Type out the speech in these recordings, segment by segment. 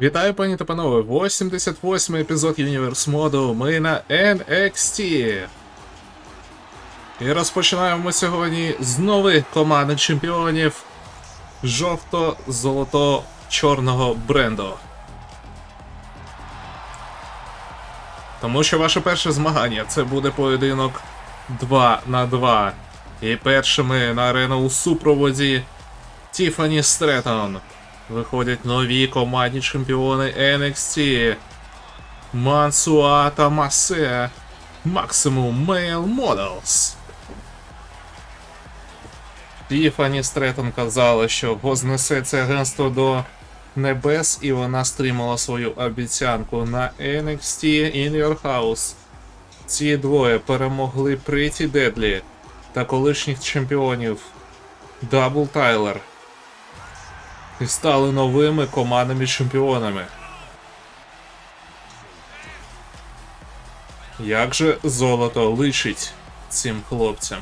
Вітаю, пані та панове! 88-й епізод Universe моду. Ми на NXT. І розпочинаємо сьогодні з нових командних чемпіонів жовто-золото-чорного бренду. Тому що ваше перше змагання це буде поєдинок 2 на 2. І першими на арену у супроводі Тіфані Стретон. Виходять нові командні чемпіони NXT. Мансуа та Масе. Maximum Male Models. Тіфані Стретон казала, що вознесе це агентство до небес, і вона стримала свою обіцянку на NXT In Your House. Ці двоє перемогли Pretty Deadly та колишніх чемпіонів Дабл Тайлер і стали новими командними чемпіонами. Як же золото личить цим хлопцям?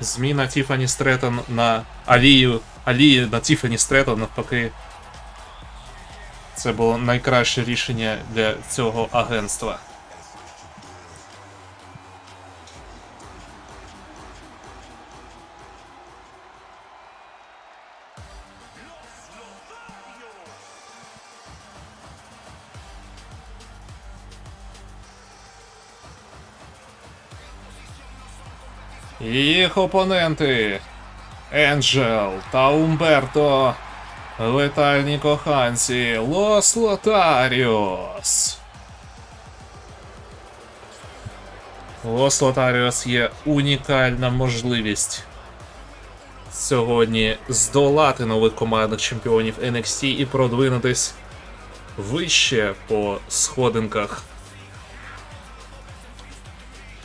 Зміна Тіфані Стретон на Алію. Алії на Тіфані Стретон навпаки це було найкраще рішення для цього агентства. Їх опоненти Енджел та Умберто Летальні коханці Лос Лотаріос. Лос Лотаріос є унікальна можливість сьогодні здолати нових командних чемпіонів NXT і продвинутись вище по сходинках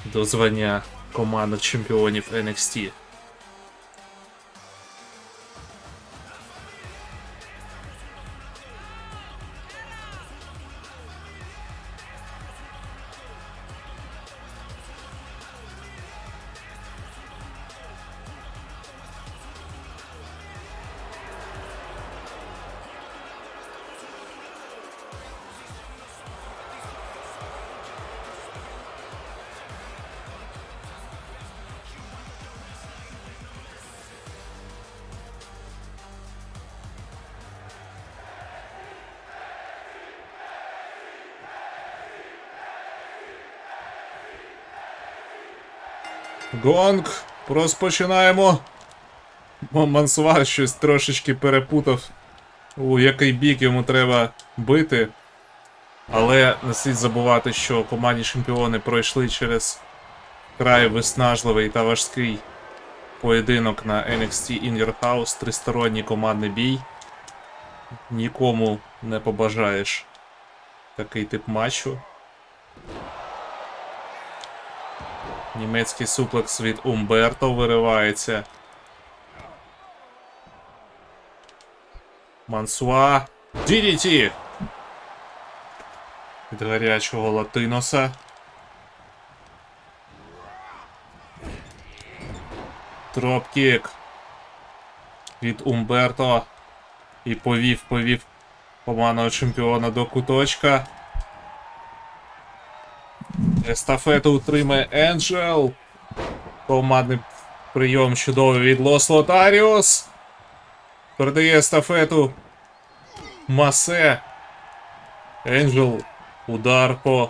до звання командних чемпіонів NXT. Гонг, розпочинаємо. Мо- Мансуа щось трошечки перепутав, у який бік йому треба бити. Але не слід забувати, що командні чемпіони пройшли через край виснажливий та важкий поєдинок на NXT In Your House, тристоронній командний бій. Нікому не побажаєш такий тип матчу. Німецький суплекс від Умберто виривається. Мансуа. DDT! Від гарячого Латиноса. Дропкік. Від Умберто. І повів, повів командного чемпіона до куточка. Естафету утримає Енджел. Командний прийом чудовий від Лос Лотаріус. Передає естафету. Масе. Енджел. Удар по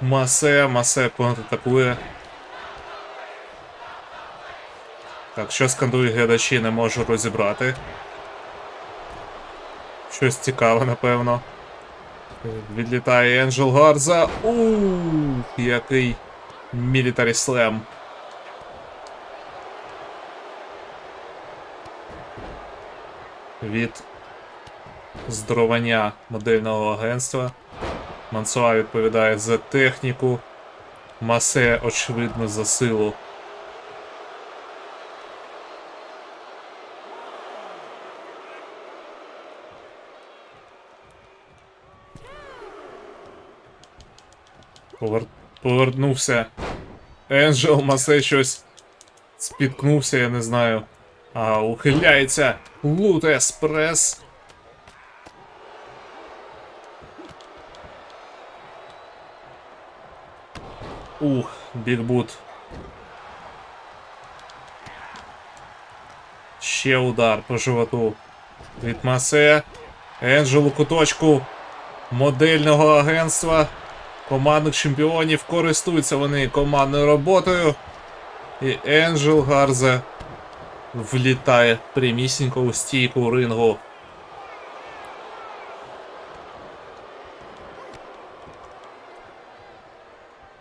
Масе. Масе контратакує. Так, що скандують глядачі, не можу розібрати. Щось цікаве, напевно. Відлітає Енджел Гарза. Ух, який мілітарі слем. Від здоровання модельного агентства. Мансуа відповідає за техніку. Масе, очевидно, за силу. Повер... Повернувся. Енджел Масе щось спіткнувся, я не знаю. А, ухиляється. Лут Еспрес. Ух, бігбут. Ще удар по животу. Від Масе. Енджел у куточку модельного агентства командних чемпіонів користуються вони командною роботою. І Енджел Гарзе влітає прямісінько у стійку рингу.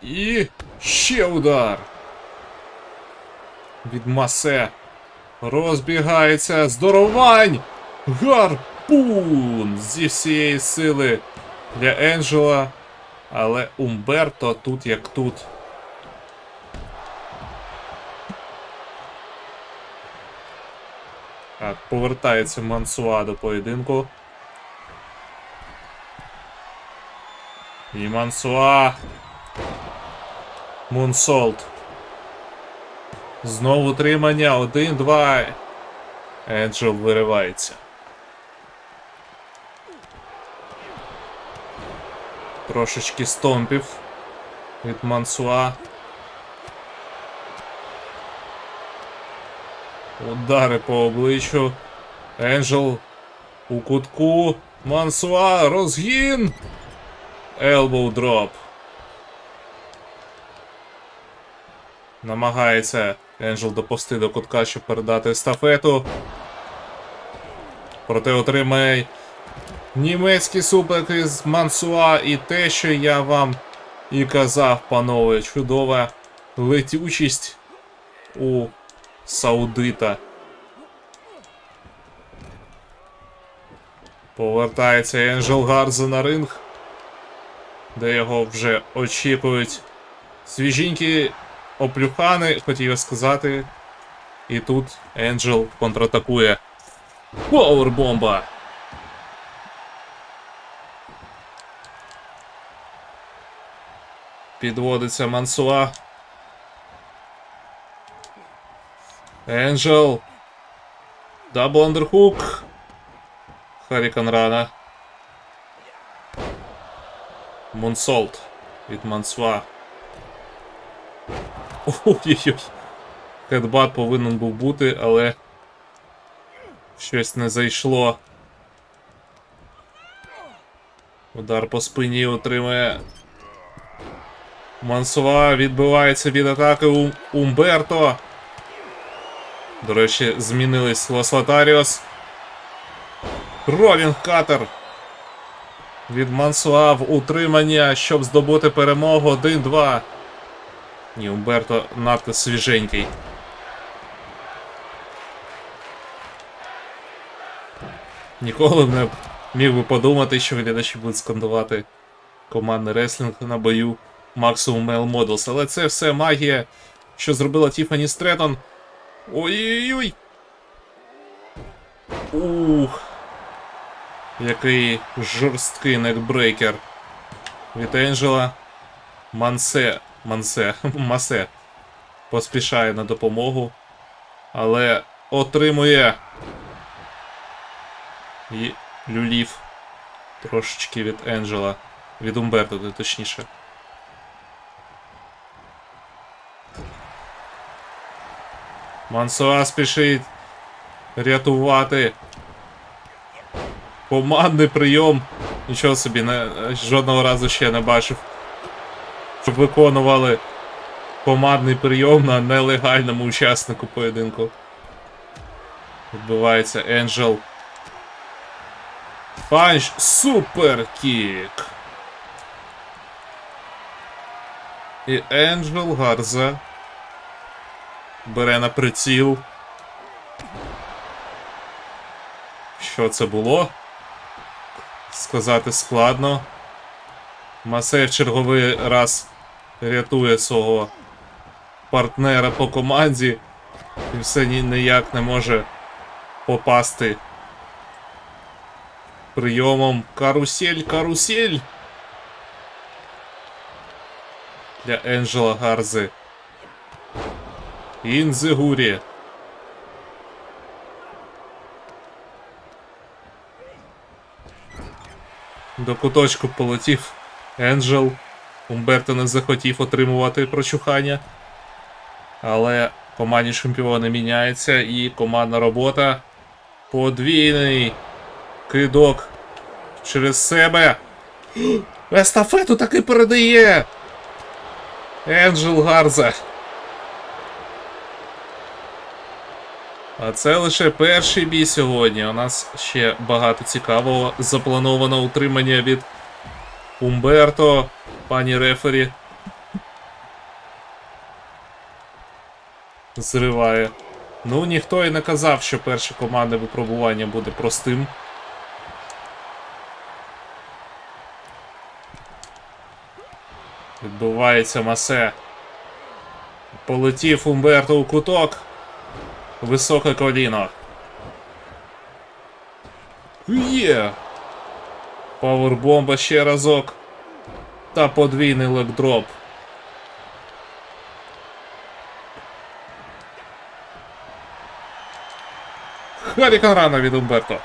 І ще удар. Від Масе. Розбігається здоровань! Гарпун! Зі всієї сили для Енджела. Але Умберто тут як тут. Так, повертається Мансуа до поєдинку. І Мансуа. Мунсолт. Знову тримання. Один-два. Енджел виривається. Трошечки стомпів від Мансуа. Удари по обличчю. Енджел у кутку. Мансуа. Розгін. Елбоу дроп. Намагається Енджел доповсти до кутка, щоб передати естафету. Проте отримає німецький супер із Мансуа і те, що я вам і казав, панове, чудова летючість у Саудита. Повертається Енджел Гарза на ринг, де його вже очікують свіженькі оплюхани, хотів сказати. І тут Енджел контратакує. Повербомба! Підводиться Мансуа. Енджел. Дабл андерхук. Харікан рана. Мунсолт від Мансуа. Ой-ой-ой. Хедбат повинен був бути, але щось не зайшло. Удар по спині отримує. Мансуа відбивається від атаки у Умберто. До речі, змінились Лос Лотаріос. Ролінг Катер. Від Мансуа в утримання, щоб здобути перемогу 1-2. Ні, Умберто надто свіженький. Ніколи не міг би подумати, що глядачі будуть скандувати командний реслінг на бою Maximum Male Models. Але це все магія, що зробила Тіфані Стретон. Ой-ой-ой! Ух! Який жорсткий некбрейкер від Енджела. Мансе. Мансе. Масе. Поспішає на допомогу. Але отримує. І люлів. Трошечки від Енджела. Від Умберто, точніше. Мансуа спішить рятувати. Командний прийом. Нічого собі, не, жодного разу ще не бачив. Щоб виконували командний прийом на нелегальному учаснику поєдинку. Відбувається Енджел. Панч суперкік. І Енджел Гарза бере на приціл. Що це було? Сказати складно. Масей в черговий раз рятує свого партнера по команді і все ніяк не може попасти прийомом карусель, карусель. для Енджела Гарзи. Інзигурі. До куточку полетів Енджел. Умберто не захотів отримувати прочухання. Але командні чемпіони міняються і командна робота. Подвійний кидок через себе. Естафету таки передає. Енджел Гарза. А це лише перший бій сьогодні. У нас ще багато цікавого. Заплановано утримання від Умберто, пані Рефері. Зриває. Ну, ніхто і не казав, що перше командне випробування буде простим. Відбувається масе. Полетів Умберто у куток. Високе коліно. Є. Павербомба ще разок. Та подвійний легдроп. Харікан рана від Умберто.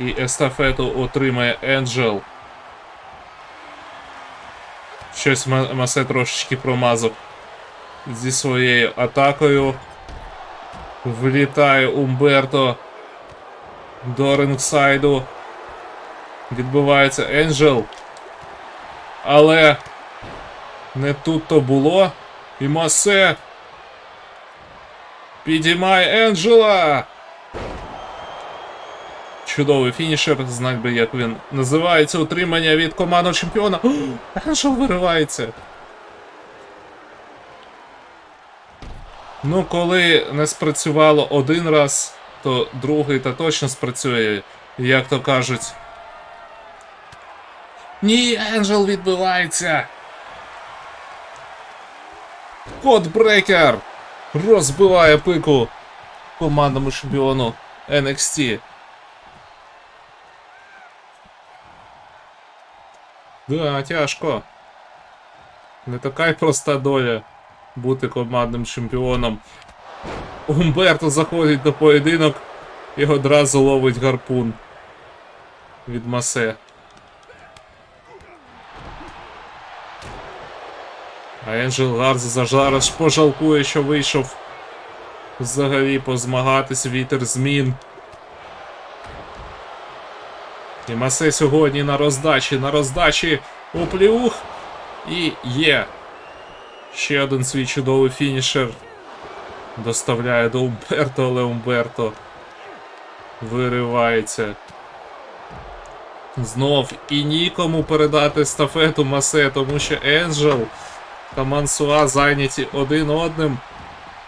І естафету отримає Енджел. Щось Масе трошечки промазав зі своєю атакою. Влітає Умберто до рингсайду. Відбувається Енджел. Але не тут то було. І Масе підіймає Енджела. Чудовий фінішер, знать би, як він називається. Утримання від командного чемпіона. Енджел виривається. Ну, коли не спрацювало один раз, то другий та точно спрацює, як то кажуть. Ні, Енджел відбивається. Кодбрекер розбиває пику командному чемпіону NXT. Да, тяжко. Не така й проста доля бути командним чемпіоном. Умберто заходить до поєдинок і одразу ловить гарпун від Масе. А Енджел Гарза зараз пожалкує, що вийшов взагалі позмагатись вітер змін. І Масе сьогодні на роздачі, на роздачі у плюх. І є. Ще один свій чудовий фінішер. Доставляє до Умберто, але Умберто виривається. Знов і нікому передати естафету Масе, тому що Енджел та Мансуа зайняті один одним.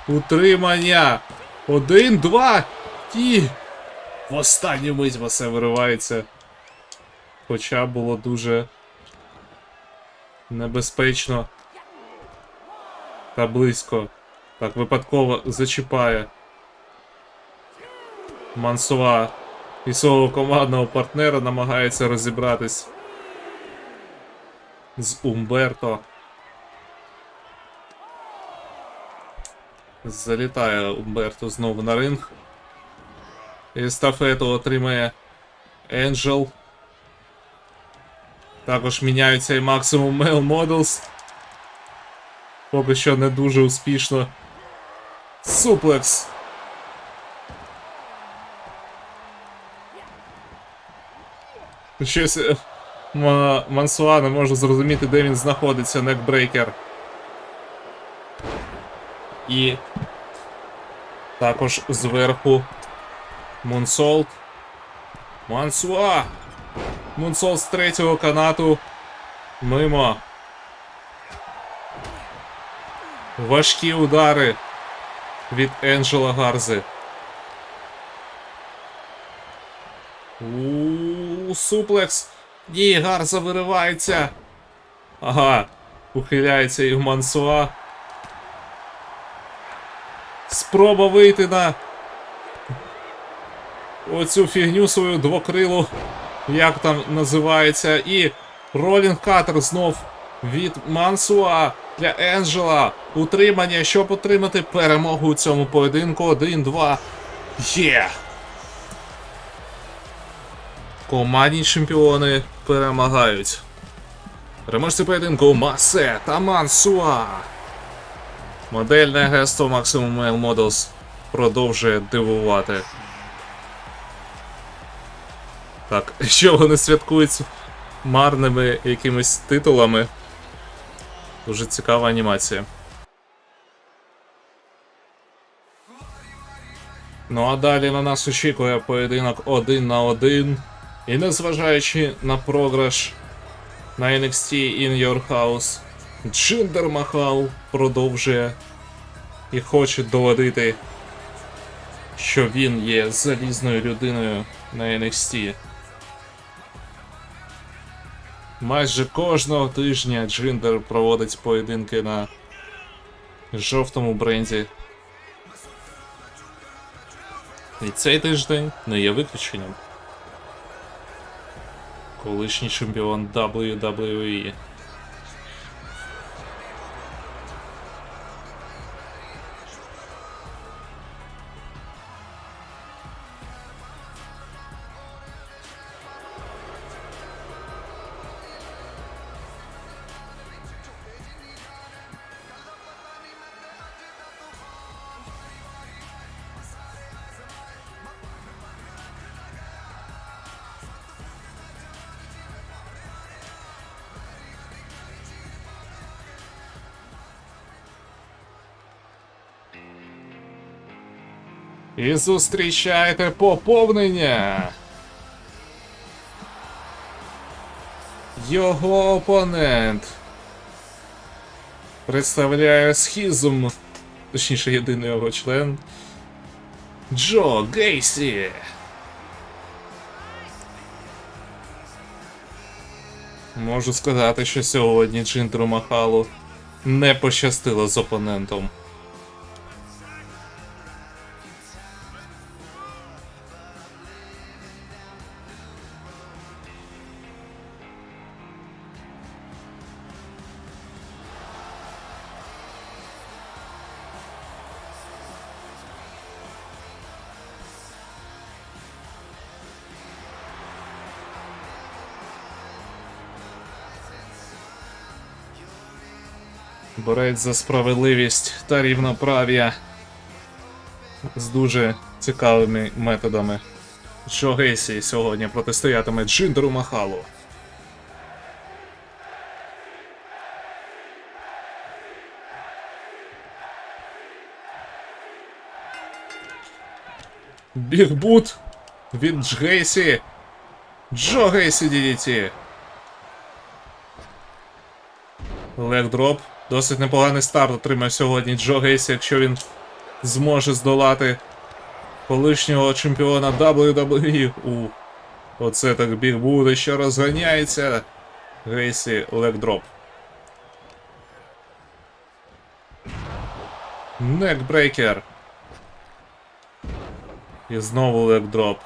Утримання. Один, два. І. В останню мить Масе виривається. Хоча було дуже небезпечно та близько. Так, випадково зачіпає Мансуа і свого командного партнера намагається розібратись з Умберто. Залітає Умберто знову на ринг. Естафету отримає Енджел. Також міняються і Maximum Male Models. Поки що не дуже успішно. Суплекс. Щось е, Мансуа не може зрозуміти, де він знаходиться, некбрейкер. І також зверху Мунсолт. Мансуа! Мунсолт з третього канату. Мимо. Важкі удари від Енджела Гарзи. У суплекс. Ні, Гарза виривається. Ага. Ухиляється і в Мансуа. Спроба вийти на оцю фігню свою двокрилу. Як там називається. І Ролінг Катер знов від Мансуа для Енджела. Утримання, щоб отримати перемогу у цьому поєдинку. 1-2. Є! Командні чемпіони перемагають. Переможці поєдинку Масе та Мансуа. Модельне агентство Maximum Mail Models продовжує дивувати. Так, що вони святкують марними якимись титулами. Дуже цікава анімація. Ну а далі на нас очікує поєдинок один на один. І незважаючи на програш на NXT In Your House, Джиндер Махал продовжує і хоче доводити, що він є залізною людиною на NXT. Майже кожного тижня Джиндер проводить поєдинки на жовтому бренді. І цей тиждень не є виключенням. Колишній чемпіон WWE. І зустрічайте поповнення. Його опонент представляє схізм, точніше, єдиний його член. Джо Гейсі. Можу сказати, що сьогодні Джиндру Махалу не пощастило з опонентом. Борець за справедливість та рівноправ'я з дуже цікавими методами. Джо Гейсі сьогодні протистоятиме Джиндеру Махалу. Бігбут від Дж Гейсі. Джо Гейсі DDT. Легдроп. Досить непоганий старт отримав сьогодні Джо Гейсі, якщо він зможе здолати колишнього чемпіона WWE. У. Оце так біг буде, що розганяється. Гейсі легдроп. Некбрейкер. І знову легдроп.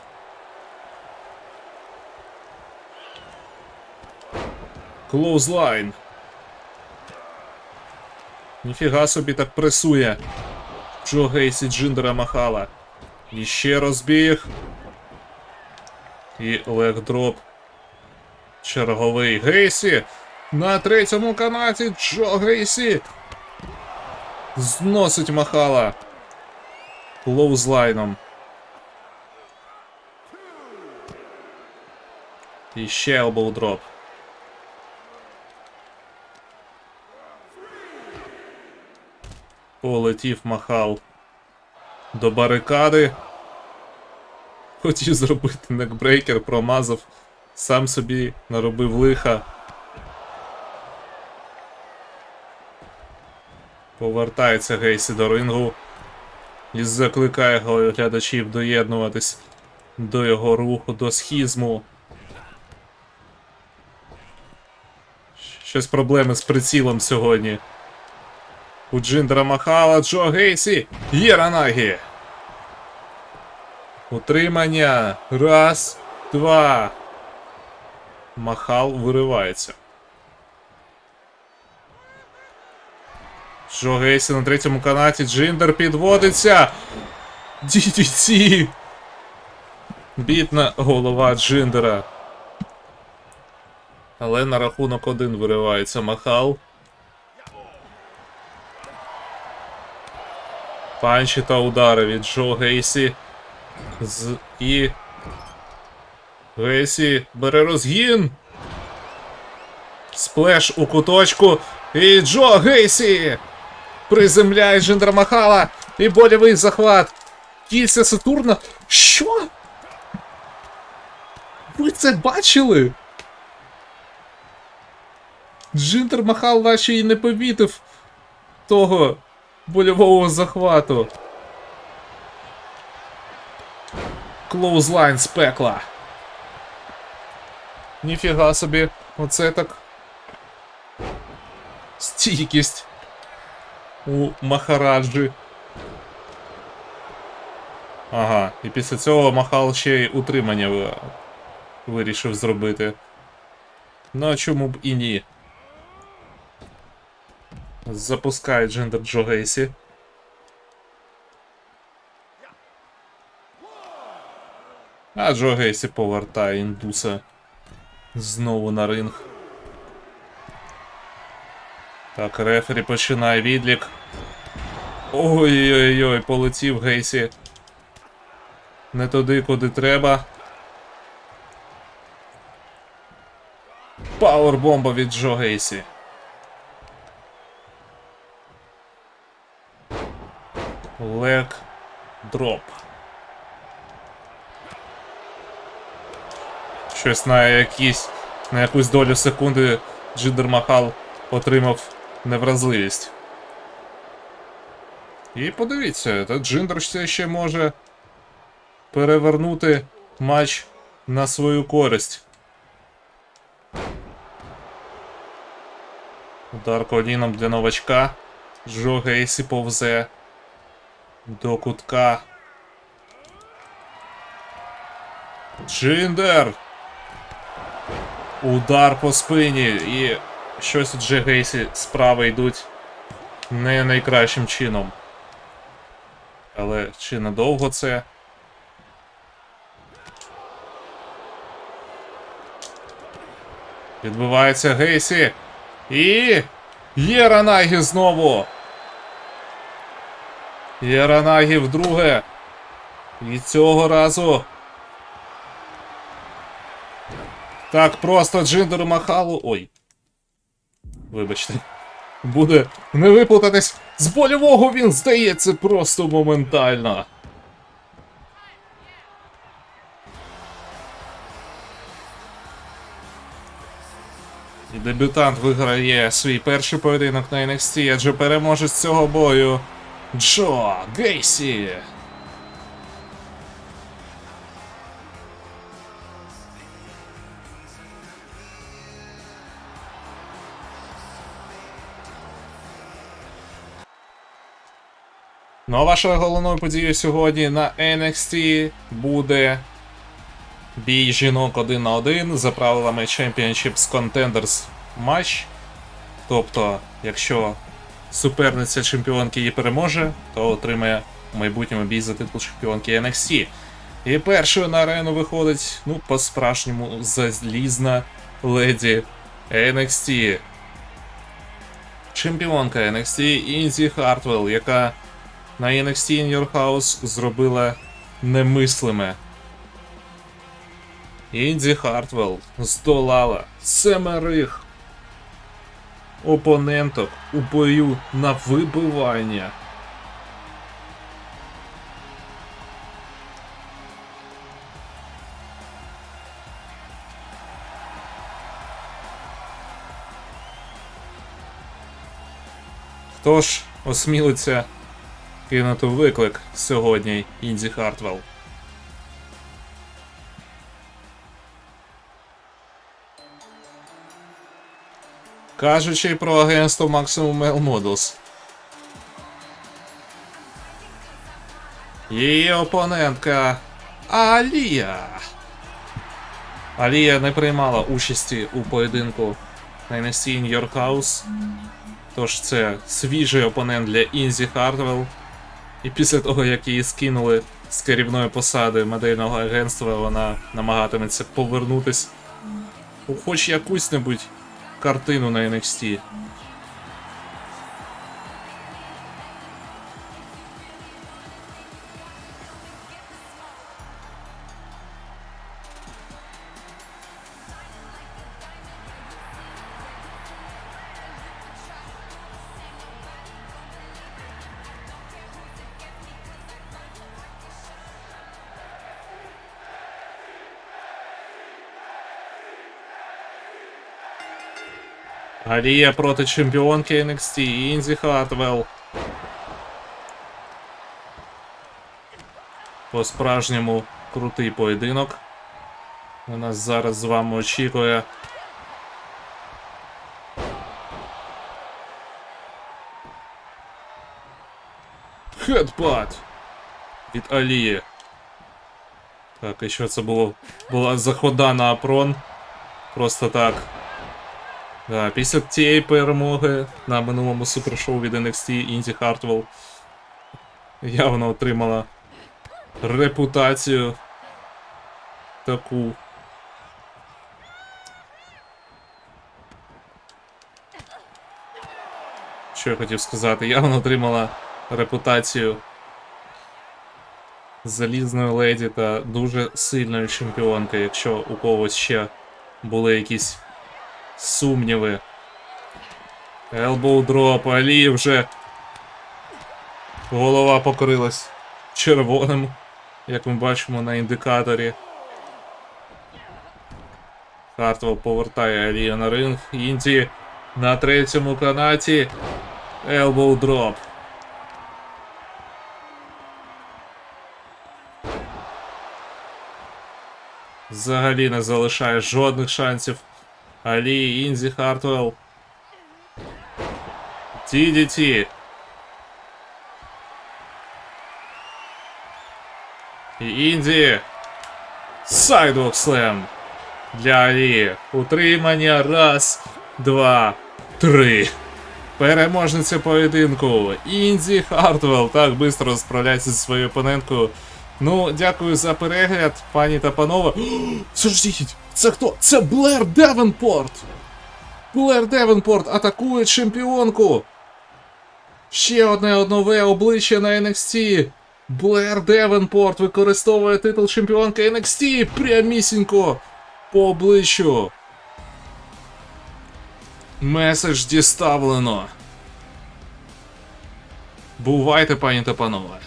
Клоузлайн. Ніфіга собі так пресує. Джо Гейсі Джиндера Махала. І ще розбіг. І легдроп. Черговий Гейсі. На третьому канаті Джо Гейсі. Зносить Махала. Клоузлайном. І ще. Полетів махал до барикади. Хотів зробити некбрейкер, промазав, сам собі наробив лиха. Повертається Гейсі до рингу і закликає глядачів доєднуватись до його руху, до схізму. Щось проблеми з прицілом сьогодні. У Джиндера Махала, Джо Гейсі, Єранагі. Утримання. Раз, два. Махал виривається. Джо Гейсі на третьому канаті. Джиндер підводиться. DDT. Бідна голова Джиндера. Але на рахунок один виривається Махал. Панчі та удари від Джо Гейсі. З... І. Гейсі бере розгін. Сплеш у куточку. І Джо Гейсі приземляє Джиндер Махала. І больовий захват. Кільця Сатурна. Що? Ви це бачили? Джиндер Махал наче і не помітив того больового захвату. Клоузлайн з пекла. Ніфіга собі, оце так. Стійкість у Махараджі. Ага, і після цього Махал ще й утримання вирішив зробити. Ну а чому б і ні? Запускає Джендер Джо Гейсі. А Джо Гейсі повертає індуса знову на ринг. Так, рефері починає відлік. Ой-ой-ой, полетів Гейсі. Не туди, куди треба. Пауербомба від Джо Гейсі. Дроп. Щось на якісь на якусь долю секунди Джиндер Махал отримав невразливість. І подивіться, та Джиндер все ще може перевернути матч на свою користь. Удар коліном для новачка. Джо Гейсі повзе до кутка. Джиндер! Удар по спині і щось у Джо Гейсі справи йдуть не найкращим чином. Але чи надовго це? Відбивається Гейсі. І. Єранагі знову. Єранагі вдруге. І цього разу. Так просто Джиндеру Махалу. Ой. Вибачте. Буде не виплутатись. З больового він здається просто моментально. І дебютант виграє свій перший поєдинок на NXT, адже переможець цього бою Джо Гейсі. Ну а вашою головною подією сьогодні на NXT буде бій жінок один на один за правилами Championships Contenders матч. Тобто, якщо суперниця чемпіонки її переможе, то отримає в майбутньому бій за титул чемпіонки NXT. І першою на арену виходить, ну, по-справжньому залізна леді NXT. Чемпіонка NXT Інзі Хартвелл, яка на NXT In Your House зробила немислиме. Інді Хартвелл здолала семерих опоненток у бою на вибивання. Хто ж осмілиться кинути виклик сьогодні Інді Хартвелл? Кажучи про агентство Maximum Male Models. Її опонентка Алія. Алія не приймала участі у поєдинку на NXT in House. Тож це свіжий опонент для Інзі Хартвелл. І після того, як її скинули з керівної посади модельного агентства, вона намагатиметься повернутись у хоч якусь-небудь картину на NXT. Галія проти чемпіонки NXT Інзі Хартвелл. По-справжньому крутий поєдинок. У нас зараз з вами очікує. Хедбат від Алії. Так, і що це було? Була захода на Апрон. Просто так. Після цієї перемоги на минулому супершоу від NXT Інді Хартвелл явно отримала репутацію таку. Що я хотів сказати? Явно отримала репутацію залізної леді та дуже сильної чемпіонки, якщо у когось ще були якісь сумніви. Елбоу дроп, Алі вже. Голова покрилась червоним, як ми бачимо на індикаторі. Хартвелл повертає Алію на ринг. Інді на третьому канаті. Елбоу дроп. Взагалі не залишає жодних шансів. Алі, Інзі, Хартвелл. TDT. І Інді. Сайдвок слем. Для Алі. Утримання. Раз, два, три. Переможниця поєдинку. Інзі Хартвелл так швидко справляється зі своєю опоненткою. Ну, дякую за перегляд, пані та панове. Заждіть, це хто? Це Блер Девенпорт! Блер Девенпорт атакує чемпіонку! Ще одне нове обличчя на NXT. Блер Девенпорт використовує титул чемпіонки NXT прямісінько по обличчю. Меседж діставлено. Бувайте, пані та панове.